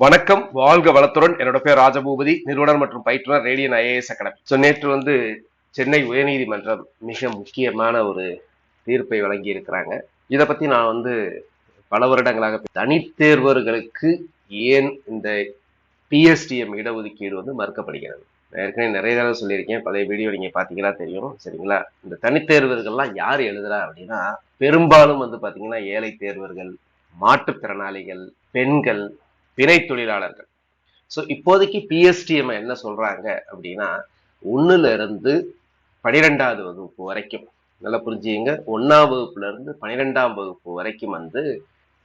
வணக்கம் வாழ்க வளத்துடன். என்னோட பேர் ராஜபூபதி நிறுவனர் மற்றும் பயிற்றுனர் ரேடியன் ஐஏஎஸ் அகாடமி. ஸோ நேற்று வந்து சென்னை உயர்நீதிமன்றம் மிக முக்கியமான ஒரு தீர்ப்பை வழங்கி இருக்கிறாங்க இதை பத்தி நான் வந்து பல வருடங்களாக தனித்தேர்வர்களுக்கு ஏன் இந்த பிஎஸ்டிஎம் இடஒதுக்கீடு வந்து மறுக்கப்படுகிறது? ஏற்கனவே நிறைய தடவை சொல்லியிருக்கேன். பழைய வீடியோ நீங்கள் பார்த்தீங்கன்னா தெரியும். சரிங்களா? இந்த தனித்தேர்வர்கள்லாம் யார் எழுதுறா அப்படின்னா பெரும்பாலும் வந்து பார்த்தீங்கன்னா ஏழை தேர்வர்கள் மாற்றுத்திறனாளிகள் பெண்கள் பிறை தொழிலாளர்கள். ஸோ இப்போதைக்கு பிஎஸ்டிஎம் என்ன சொல்றாங்க அப்படின்னா ஒன்னுல இருந்து பனிரெண்டாவது வகுப்பு வரைக்கும் நல்லா புரிஞ்சுங்க ஒன்னாம் வகுப்புல இருந்து பனிரெண்டாம் வகுப்பு வரைக்கும் வந்து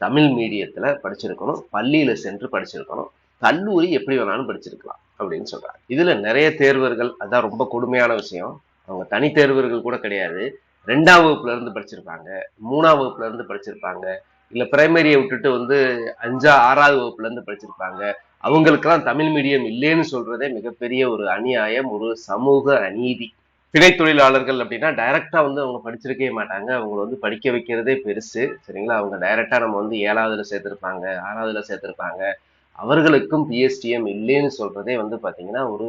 தமிழ் மீடியத்துல படிச்சிருக்கணும் பள்ளியில சென்று படிச்சிருக்கணும். கல்லூரி எப்படி வேணாலும் படிச்சிருக்கலாம் அப்படின்னு சொல்றாங்க. இதுல நிறைய தேர்வர்கள் அதான் ரொம்ப கொடுமையான விஷயம். அவங்க தனி தேர்வர்கள் கூட கிடையாது. ரெண்டாம் வகுப்புல இருந்து படிச்சிருப்பாங்க மூணாம் வகுப்புல இருந்து படிச்சிருப்பாங்க. இல்ல பிரைமரியை விட்டுட்டு வந்து அஞ்சா ஆறாவது வகுப்புல இருந்து படிச்சிருப்பாங்க. அவங்களுக்கெல்லாம் தமிழ் மீடியம் இல்லைன்னு சொல்றதே மிகப்பெரிய ஒரு அநியாயம் ஒரு சமூக அநீதி. பிணை தொழிலாளர்கள் அப்படின்னா டைரக்டா வந்து அவங்க படிச்சிருக்கவே மாட்டாங்க. அவங்களை வந்து படிக்க வைக்கிறதே பெருசு. சரிங்களா? அவங்க டைரக்டா நம்ம வந்து ஏழாவதுல சேர்த்திருப்பாங்க ஆறாவதுல சேர்த்திருப்பாங்க. அவர்களுக்கும் பிஎஸ்டிஎம் இல்லைன்னு சொல்றதே வந்து பாத்தீங்கன்னா ஒரு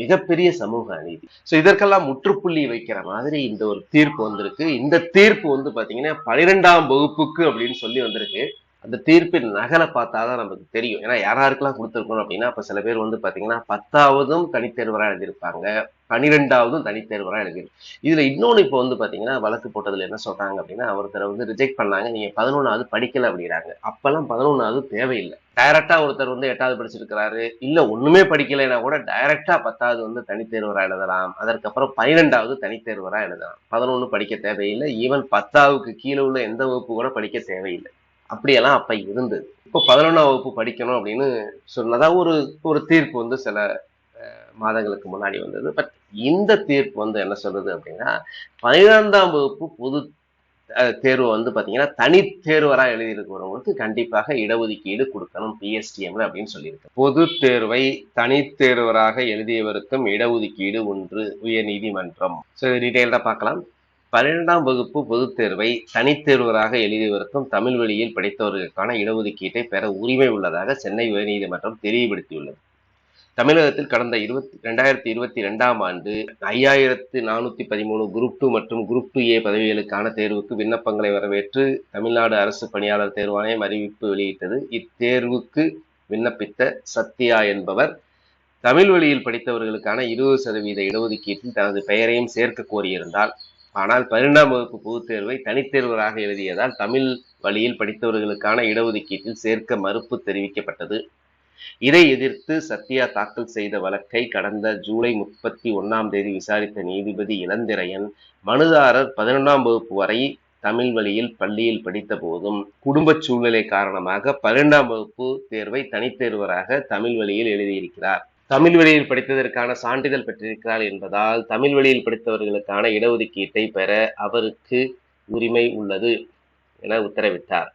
மிகப்பெரிய சமூக அநீதி. ஸோ இதற்கெல்லாம் முற்றுப்புள்ளி வைக்கிற மாதிரி இந்த ஒரு தீர்ப்பு வந்திருக்கு. இந்த தீர்ப்பு வந்து பாத்தீங்கன்னா பனிரெண்டாம் வகுப்புக்கு அப்படின்னு சொல்லி வந்திருக்கு. அந்த தீர்ப்பின் நகலை பார்த்தாதான் நமக்கு தெரியும். ஏன்னா யாராருக்கெல்லாம் கொடுத்துருக்கணும் அப்படின்னா இப்போ சில பேர் வந்து பார்த்தீங்கன்னா பத்தாவதும் தனித்தேர்வராக எழுதியிருப்பாங்க. பனிரெண்டாவதும் தனித்தேர்வராக எழுதியிருக்கும் இதில் இன்னொன்று இப்போ வந்து பார்த்தீங்கன்னா வழக்கு போட்டதில் என்ன சொல்கிறாங்க அப்படின்னா ஒருத்தரை வந்து ரிஜெக்ட் பண்ணாங்க. நீங்கள் பதினொன்னாவது படிக்கலை அப்படிங்கிறாங்க. அப்போல்லாம் பதினொன்றாவது தேவையில்லை. டைரக்டாக ஒருத்தர் வந்து எட்டாவது படிச்சிருக்கிறாரு. இல்லை ஒன்றுமே படிக்கலைன்னா கூட டைரக்டாக பத்தாவது வந்து தனித்தேர்வராக எழுதலாம். அதற்கப்புறம் பனிரெண்டாவது தனித்தேர்வராக எழுதலாம். பதினொன்று படிக்க தேவையில்லை. ஈவன் பத்தாவுக்கு கீழே உள்ள எந்த வகுப்பு கூட படிக்க தேவையில்லை. அப்படியெல்லாம் அப்ப இருந்தது. இப்போ பதினொன்றாம் வகுப்பு படிக்கணும் அப்படின்னு சொன்னதா ஒரு ஒரு தீர்ப்பு வந்து சில மாதங்களுக்கு முன்னாடி வந்தது. பட் இந்த தீர்ப்பு வந்து என்ன சொல்றது அப்படின்னா பதினைந்தாம் வகுப்பு பொது தேர்வு வந்து பாத்தீங்கன்னா தனி தேர்வராக எழுதியிருக்கிறவங்களுக்கு கண்டிப்பாக இடஒதுக்கீடு கொடுக்கணும் பிஎஸ்டிஎம்ல அப்படின்னு சொல்லியிருக்கு. பொது தேர்வை தனி தேர்வராக எழுதியவருக்கும் இடஒதுக்கீடு ஒன்று உயர் நீதிமன்றம் ஸோ டீட்டெயில்டா பார்க்கலாம். பன்னிரெண்டாம் வகுப்பு பொதுத் தேர்வை தனித்தேர்வராக எழுதியவருக்கும் தமிழ் வழியில் படித்தவர்களுக்கான இடஒதுக்கீட்டை பெற உரிமை உள்ளதாக சென்னை உயர்நீதிமன்றம் தெளிவுபடுத்தியுள்ளது. தமிழகத்தில் கடந்த இருபத்தி ரெண்டாயிரத்தி இருபத்தி ரெண்டாம் ஆண்டு ஐயாயிரத்து நானூத்தி பதிமூணு குரூப் டூ மற்றும் குரூப் டூ ஏ பதவிகளுக்கான தேர்வுக்கு விண்ணப்பங்களை வரவேற்று தமிழ்நாடு அரசு பணியாளர் தேர்வாணையம் அறிவிப்பு வெளியிட்டது. இத்தேர்வுக்கு விண்ணப்பித்த சத்யா என்பவர் தமிழ் வழியில் படித்தவர்களுக்கான இருபது சதவீத இடஒதுக்கீட்டில் தனது பெயரையும் சேர்க்க கோரியிருந்தால் ஆனால் பன்னிரெண்டாம் வகுப்பு பொதுத் தேர்வை தனித்தேர்வராக எழுதியதால் தமிழ் வழியில் படித்தவர்களுக்கான இடஒதுக்கீட்டில் சேர்க்க மறுப்பு தெரிவிக்கப்பட்டது. இதை எதிர்த்து சத்யா தாக்கல் செய்த வழக்கை கடந்த ஜூலை முப்பத்தி ஒன்னாம் தேதி விசாரித்த நீதிபதி இளந்திரையன் மனுதாரர் பதினொன்றாம் வகுப்பு வரை தமிழ் வழியில் பள்ளியில் படித்த போதும் குடும்ப சூழ்நிலை காரணமாக பன்னிரெண்டாம் வகுப்பு தேர்வை தனித்தேர்வராக தமிழ் வழியில் எழுதியிருக்கிறார். தமிழ் வழியில் படித்ததற்கான சான்றிதழ் பெற்றிருக்கிறார் என்பதால் தமிழ் வழியில் படித்தவர்களுக்கான இடஒதுக்கீட்டை பெற அவருக்கு உரிமை உள்ளது என உத்தரவிட்டார்.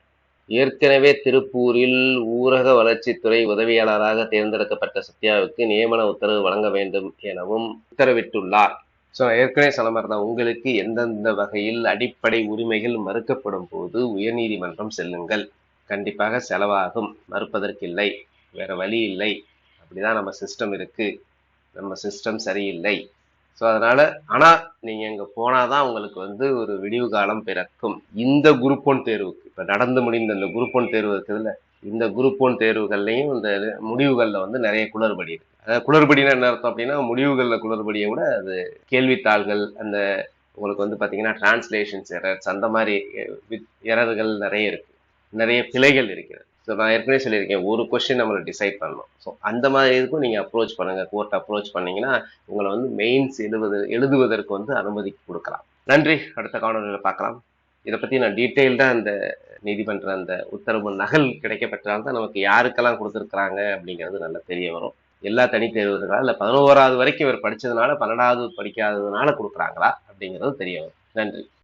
ஏற்கனவே திருப்பூரில் ஊரக வளர்ச்சித்துறை உதவியாளராக தேர்ந்தெடுக்கப்பட்ட சத்யாவுக்கு நியமன உத்தரவு வழங்க வேண்டும் எனவும் உத்தரவிட்டுள்ளார். ஸோ ஏற்கனவே சொன்ன உங்களுக்கு எந்தெந்த வகையில் அடிப்படை உரிமைகள் மறுக்கப்படும் போது உயர்நீதிமன்றம் செல்லுங்கள். கண்டிப்பாக செலவாகும். மறுப்பதற்கில்லை. வேற வழி இல்லை. இப்படி தான் நம்ம சிஸ்டம் இருக்குது நம்ம சிஸ்டம் சரியில்லை. ஸோ அதனால் ஆனால் நீங்கள் அங்கே போனால் தான் உங்களுக்கு வந்து ஒரு விடிவு காலம் பிறக்கும். இந்த குரூப் ஒன் தேர்வுக்கு. இப்போ நடந்து முடிந்த இந்த குரூப் ஒன் தேர்வு இருக்குதுல்ல இந்த குரூப் ஒன் தேர்வுகள்லையும் இந்த முடிவுகளில் வந்து நிறைய குளறுபடி இருக்குது அதாவது குளறுபடினா என்ன அர்த்தம் அப்படின்னா முடிவுகளில் குளறுபடியை விட அது கேள்வித்தாள்கள் அந்த உங்களுக்கு வந்து பார்த்தீங்கன்னா டிரான்ஸ்லேஷன்ஸ் எரர்ஸ் அந்த மாதிரி எரர்கள் நிறைய இருக்குது நிறைய பிழைகள் இருக்கிறது. ஸோ நான் ஏற்கனவே சொல்லியிருக்கேன் ஒரு கொஸ்டின் நம்மளை டிசைட் பண்ணணும். ஸோ அந்த மாதிரி இதுக்கும் நீங்கள் அப்ரோச் பண்ணுங்கள் கோர்ட் அப்ரோச் பண்ணீங்கன்னா உங்களை வந்து மெயின்ஸ் எழுவது எழுதுவதற்கு வந்து அனுமதி கொடுக்கலாம். நன்றி. அடுத்த காணொலியில் பார்க்கலாம். இதை பற்றி நான் டீட்டெயில்டாக அந்த நீதிமன்ற அந்த உத்தரவு நகல் கிடைக்கப்பட்டால்தான் நமக்கு யாருக்கெல்லாம் கொடுத்துருக்குறாங்க அப்படிங்கிறது நல்லா தெரிய வரும். எல்லா தனி தேர்வுகளா இல்லை பதினோராவது வரைக்கும் இவர் படித்ததுனால பன்னெண்டாவது படிக்காததுனால கொடுக்குறாங்களா அப்படிங்கிறது தெரிய வரும். நன்றி.